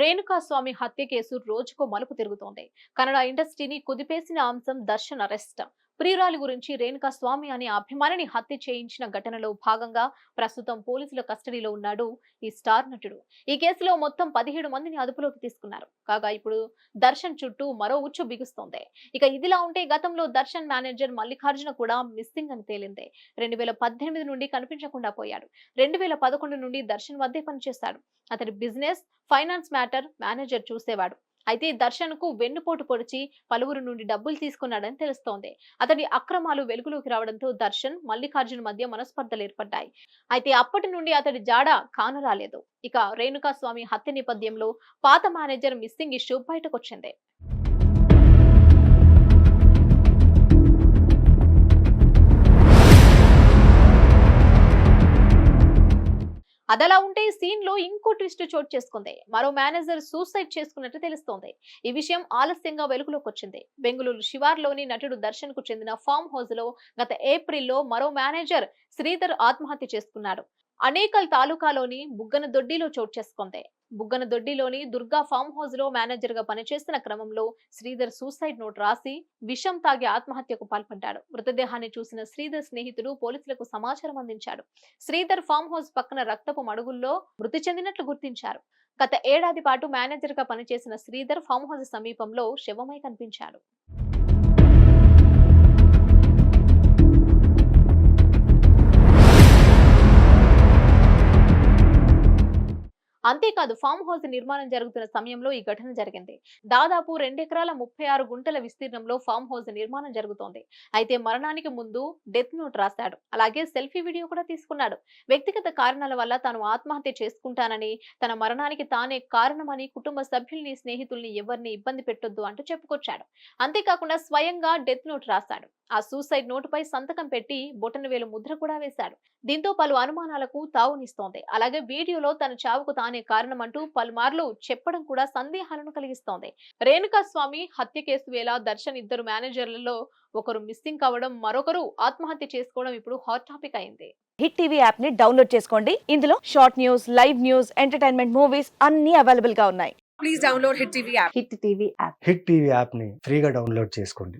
రేణుకా స్వామి హత్య కేసు రోజుకో మలుపు తిరుగుతోంది. కన్నడ ఇండస్ట్రీని కుదిపేసిన అంశం దర్శన్ అరెస్ట్ ప్రియురాలి గురించి రేణుకా స్వామి అనే అభిమానిని హత్య చేయించిన ఘటనలో భాగంగా ప్రస్తుతం పోలీసుల కస్టడీలో ఉన్నాడు ఈ స్టార్ నటుడు. ఈ కేసులో మొత్తం పదిహేడు మందిని అదుపులోకి తీసుకున్నారు. కాగా ఇప్పుడు దర్శన్ చుట్టూ మరో ఉచ్చు బిగుస్తోంది. ఇక ఇదిలా ఉంటే గతంలో దర్శన్ మేనేజర్ మల్లికార్జున కూడా మిస్సింగ్ అని తేలింది. రెండు వేల పద్దెనిమిది నుండి కనిపించకుండా పోయాడు. రెండు వేల పదకొండు నుండి దర్శన్ వద్దే పనిచేశాడు అతడి బిజినెస్ ఫైనాన్స్ మ్యాటర్ మేనేజర్ చూసేవాడు. అయితే దర్శన్కు వెన్నుపోటు పొడిచి పలువురు నుండి డబ్బులు తీసుకున్నాడని తెలుస్తోంది. అతడి అక్రమాలు వెలుగులోకి రావడంతో దర్శన్ మల్లికార్జున్ మధ్య మనస్పర్ధలు ఏర్పడ్డాయి. అయితే అప్పటి నుండి అతడి జాడ కానరాలేదు ఇక రేణుకా స్వామి హత్య నేపథ్యంలో పాత మేనేజర్ మిస్సింగ్ ఇష్యూ బయటకొచ్చింది. అదలా ఉంటే సీన్లో ఇంకో ట్విస్ట్ చోటు చేసుకుంది. మరో మేనేజర్ సూసైడ్ చేసుకున్నట్టు తెలుస్తోంది. ఈ విషయం ఆలస్యంగా వెలుగులోకి వచ్చింది. బెంగళూరు శివార్లోని నటుడు దర్శన్కు చెందిన ఫామ్ హౌస్లో గత ఏప్రిల్లో మరో మేనేజర్ శ్రీధర్ ఆత్మహత్య చేసుకున్నాడు. అనేకల్ తాలూకాలోని బుగ్గన దొడ్డిలో చోటు చేసుకుంది. బుగ్గన దొడ్డిలోని దుర్గా ఫామ్ హౌస్లో మేనేజర్గా పనిచేస్తున్న క్రమంలో శ్రీధర్ సూసైడ్ నోట్ రాసి విషం తాగి ఆత్మహత్యకు పాల్పడ్డాడు. మృతదేహాన్ని చూసిన శ్రీధర్ స్నేహితుడు పోలీసులకు సమాచారం అందించాడు. శ్రీధర్ ఫామ్ హౌస్ పక్కన రక్తపు మడుగుల్లో మృతి చెందినట్లు గుర్తించారు. గత ఏడాది పాటు మేనేజర్గా పనిచేసిన శ్రీధర్ ఫామ్ హౌస్ సమీపంలో శవమై కనిపించాడు. అంతేకాదు ఫామ్ హౌస్ నిర్మాణం జరుగుతున్న సమయంలో ఈ ఘటన జరిగింది. దాదాపు రెండెకరాల ముప్పై ఆరు గుంటల విస్తీర్ణంలో ఫామ్ హౌస్ నిర్మాణం జరుగుతోంది. అయితే మరణానికి ముందు డెత్ నోట్ రాశాడు. అలాగే సెల్ఫీ వీడియో కూడా తీసుకున్నాడు. వ్యక్తిగత కారణాల వల్ల తాను ఆత్మహత్య చేసుకుంటానని తన మరణానికి తానే కారణమని కుటుంబ సభ్యుల్ని స్నేహితుల్ని ఎవరిని ఇబ్బంది పెట్టొద్దు అంటూ చెప్పుకొచ్చాడు. అంతేకాకుండా స్వయంగా డెత్ నోట్ రాశాడు. ఆ సూసైడ్ నోటుపై సంతకం పెట్టి బొటనవేలు ముద్ర కూడా వేశాడు. దీంతో పలు అనుమానాలకు తావునిస్తోంది. అలాగే వీడియోలో తన చావుకు తానే కారణమంటూ పలుమార్లు చెప్పడం కూడా సందేహాలను కలిగిస్తోంది. రేణుకా స్వామి హత్య కేసు వేళ దర్శన్ ఇద్దరు మేనేజర్లలో ఒకరు మిస్సింగ్ కావడం మరొకరు ఆత్మహత్య చేసుకోవడం ఇప్పుడు హాట్ టాపిక్ అయింది. హిట్ టీవీ యాప్ని డౌన్లోడ్ చేసుకోండి. ఇందులో short news live news entertainment movies అన్ని అవైలబుల్గా ఉన్నాయి. please download Hit TV app. Hit TV app. Hit TV యాప్ని ఫ్రీగా డౌన్లోడ్ చేసుకోండి.